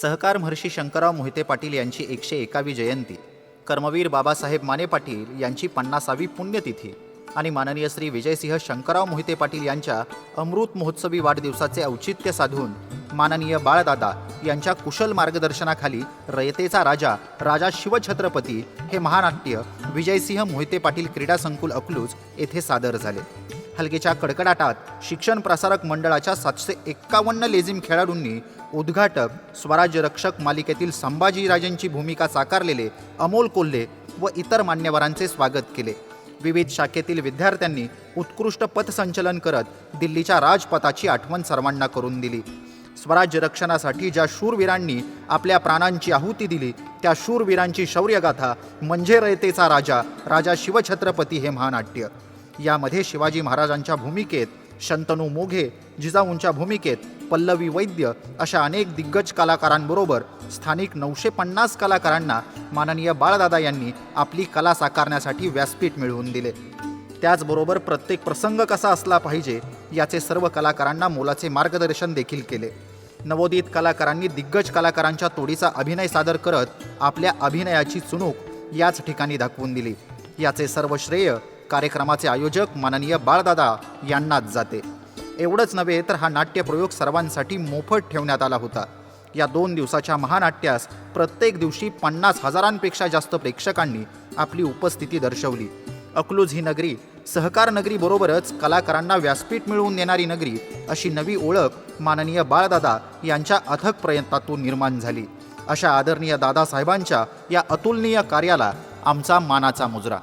सहकार महर्षी शंकरराव मोहिते पाटील यांची एकशे एकावी जयंती. कर्मवीर बाबासाहेब माने पाटील यांची पन्नासावी पुण्यतिथी. आणि माननीय श्री विजयसिंह शंकरराव मोहिते पाटील यांच्या अमृत महोत्सवी वाढदिवसाचे औचित्य साधून माननीय बाळदादा यांच्या कुशल मार्गदर्शनाखाली रयतेचा राजा राजा शिवछत्रपती हे महानाट्य विजयसिंह मोहिते पाटील क्रीडा संकुल अकलूज येथे सादर झाले. हलकेच्या कडकडाटात शिक्षण प्रसारक मंडळाच्या सातशे एक्कावन्न लेझिम खेळाडूंनी उद्घाटक स्वराज्य रक्षक मालिकेतील संभाजीराजेंची भूमिका साकारलेले अमोल कोल्हे व इतर मान्यवरांचे स्वागत केले. विविध शाखेतील विद्यार्थ्यांनी उत्कृष्ट पथसंचलन करत दिल्लीच्या राजपथाची आठवण सर्वांना करून दिली. स्वराज्य रक्षणासाठी ज्या शूरवीरांनी आपल्या प्राणांची आहुती दिली त्या शूरवीरांची शौर्यगाथा म्हणजे रयतेचा राजा राजा शिवछत्रपती हे महानाट्य. यामध्ये शिवाजी महाराजांच्या भूमिकेत शंतनू मोघे जिजाऊंच्या भूमिकेत पल्लवी वैद्य अशा अनेक दिग्गज कलाकारांबरोबर स्थानिक नऊशे पन्नास कलाकारांना माननीय बाळदादा यांनी आपली कला साकारण्यासाठी व्यासपीठ मिळवून दिले. त्याचबरोबर प्रत्येक प्रसंग कसा असला पाहिजे याचे सर्व कलाकारांना मोलाचे मार्गदर्शन देखील केले. नवोदित कलाकारांनी दिग्गज कलाकारांच्या तोडीचा अभिनय सादर करत आपल्या अभिनयाची चुणूक याच ठिकाणी दाखवून दिली. याचे सर्व श्रेय कार्यक्रमाचे आयोजक माननीय बाळदादा यांनाच जाते. एवढंच नव्हे तर हा नाट्यप्रयोग सर्वांसाठी मोफत ठेवण्यात आला होता. या दोन दिवसाच्या महानाट्यास प्रत्येक दिवशी पन्नास हजारांपेक्षा जास्त प्रेक्षकांनी आपली उपस्थिती दर्शवली. अकलूज ही नगरी सहकार नगरीबरोबरच कलाकारांना व्यासपीठ मिळवून देणारी नगरी अशी नवी ओळख माननीय बाळदादा यांच्या अथक प्रयत्नातून निर्माण झाली. अशा आदरणीय दादासाहेबांच्या या अतुलनीय कार्याला आमचा मानाचा मुजरा.